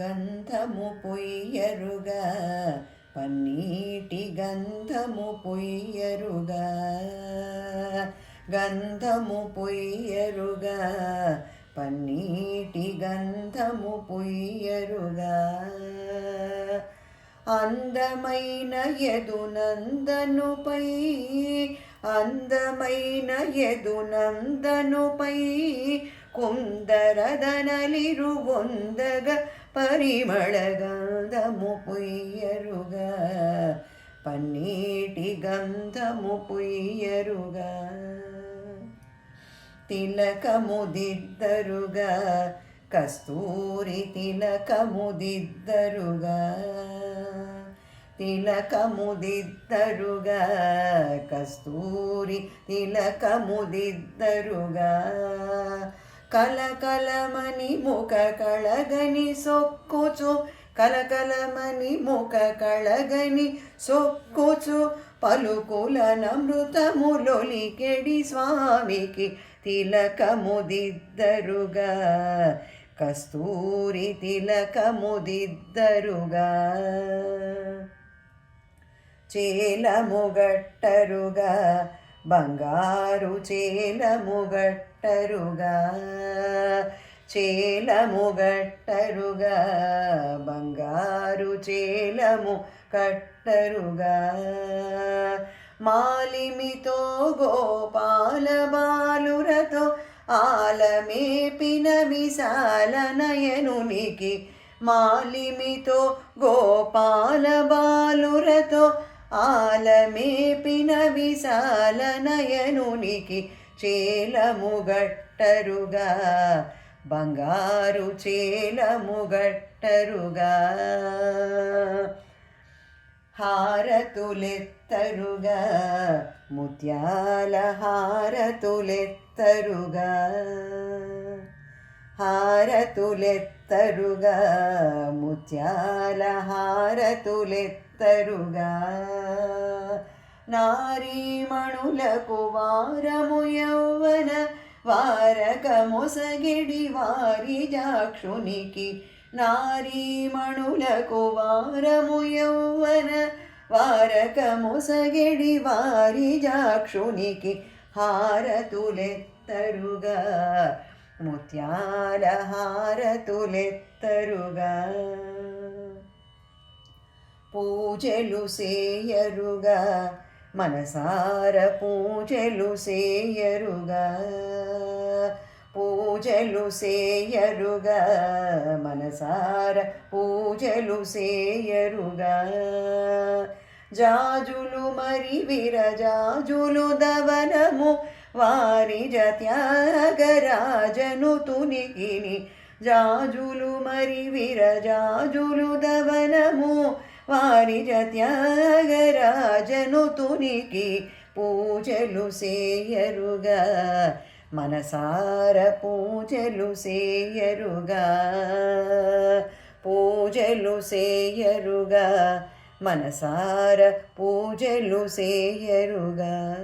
గంధము పొయ్యరుగా పన్నీటి గంధము పొయ్యరుగా. గంధము పొయ్యరుగా పన్నీటి గంధము పొయ్యరుగా. అందమైన ఎదునందనుపై అందమైన ఎదునందనుపై కుందరదనలిరు పరిమళగంధము పుయ్యరుగా పన్నీటి గంధము పుయ్యరుగా. తిలకముదిద్దరుగా కస్తూరి తిలకముదిద్దరుగా. తిలకముదిద్దరుగా కస్తూరి తిలకముదిద్దరుగా. కలకలమని ముఖ కళగని సొక్కుచు. కలకలమని ముఖ కళగని సొక్కుచు. పలుకుల నమృతములొలికెడి స్వామికి తిలకముదిద్దరుగా. కస్తూరి తిలకముదిద్దరుగా. చేలముగట్టరుగా బంగారు చేలముగట్టరుగా చేలముగట్టరుగా బంగారు చేలము కట్టరుగా మాలిమితో గోపాల బాలురతో ఆలమేపిన విశాల నయనునికి మాలిమితో గోపాల బాలురతో ఆలమేపిన విశాల నయనునికి చేలముగట్టరుగా. బంగారు చేలముగట్టరుగా. హారతులెత్తరుగా. ముత్యాల హారతులెత్తరుగా. హారతులెత్తరుగా ముత్యాల హారతులెత్తరుగా. నారీమణులకు వారము యౌవన వారకమొసగిడి వారి జాక్షునికి. నారీమణులకు వారము యౌవన వారకమొసగిడి వారి జాక్షునికి. హారతులెత్తరుగా. ముత్యాలహారతులెత్తరుగా. పూజలు సేయరుగా మనసార పూజలు సేయరుగా. పూజలు సేయరుగా మనసార పూజలు సేయరుగా. జాజులు మరి విరజాజులు దవనము వారి జత్యాగరాజను తునికిని జాజులు మరి విరజాజులు దవనము. వారి జత్యాగరాజను తునికి పూజలు సేయరుగా. మనసార పూజలు సేయరుగా. పూజలు సేయరుగా. మనసార పూజలు సేయరుగా.